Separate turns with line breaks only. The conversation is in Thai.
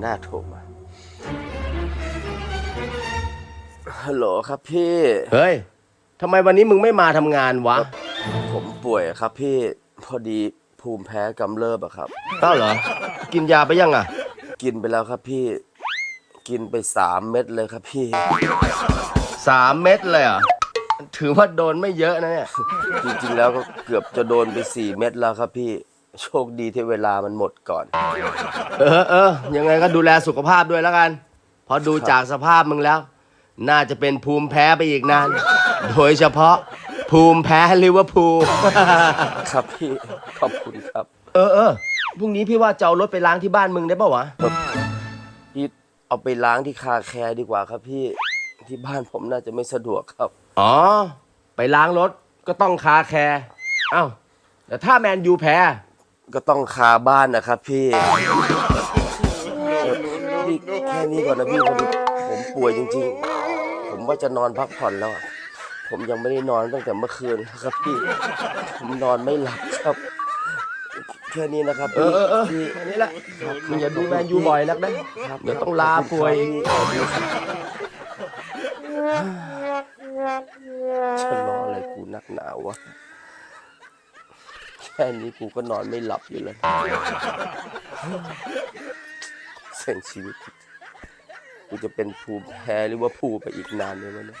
หน้าโทรมา ฮัลโหลครับพี่
เฮ้ย ทำไมวันนี้มึงไม่มาทำงานวะ
ผมป่วยครับพี่ พอดีภูมิแพ้กำเริบอะครับ
เอ้าเหรอ กินยาไปยังอะ
กินไปแล้วครับพี่ กินไปสามเม็ดเลยครับพี่
สามเม็ดเลยเหรอะ ถือว่าโดนไม่เยอะนะเนี่ย
จริงๆแล้วก็เกือบจะโดนไปสี่เม็ดแล้วครับพี่ โชคดีที่เวลามันหมดก่อน
เออเออยังไงก็ดูแลสุขภาพด้วยแล้วกันเพอดูจากสภาพมึงแล้ว น่าจะเป็นภูมิแพ้ไปอีกนาน โดยเฉพาะภูมิแพ้ลิเวอร์พูล
ครับพี่ขอบคุณครับ
เออเออพรุ่งนี้พี่ว่าจะเอารถไปล้างที่บ้านมึงได้ป่าวะ
พี่เอาไปล้างที่คาแคร์ดีกว่าครับพี่ที่บ้านผมน่าจะไม่สะดวกครับ
อ๋อ ไปล้างรถก็ต้องคาแคร์เอ้าแต่ถ้าแมนยูแพ้
ก็ต้องคาบ้านนะครับพี่เอ่อพี่แค่นี้ก่อนนะพี่พอดีผมป่วยจริง ๆ ผมว่าจะนอนพักผ่อนแล้วอะผมยังไม่ได้นอนตั้งแต่เมื่อคืนนะครับพี่ ผมนอนไม่หลับครับแค่นี้นะครับ
เอ
พี่
อเออเออ
พี่
แค่นี้แหละมึงอย่าดูแมนยูบ่อยนักนะเดี๋ยวต้องลาป่วย
จะรออะไรกูนักหนาวะ แค่นี้กูก็นอนไม่หลับอยู่แล้วเส้นชีวิต กูจะเป็นภูมิแพ้หรือว่าภูไปอีกนานเลยวะเนี่ย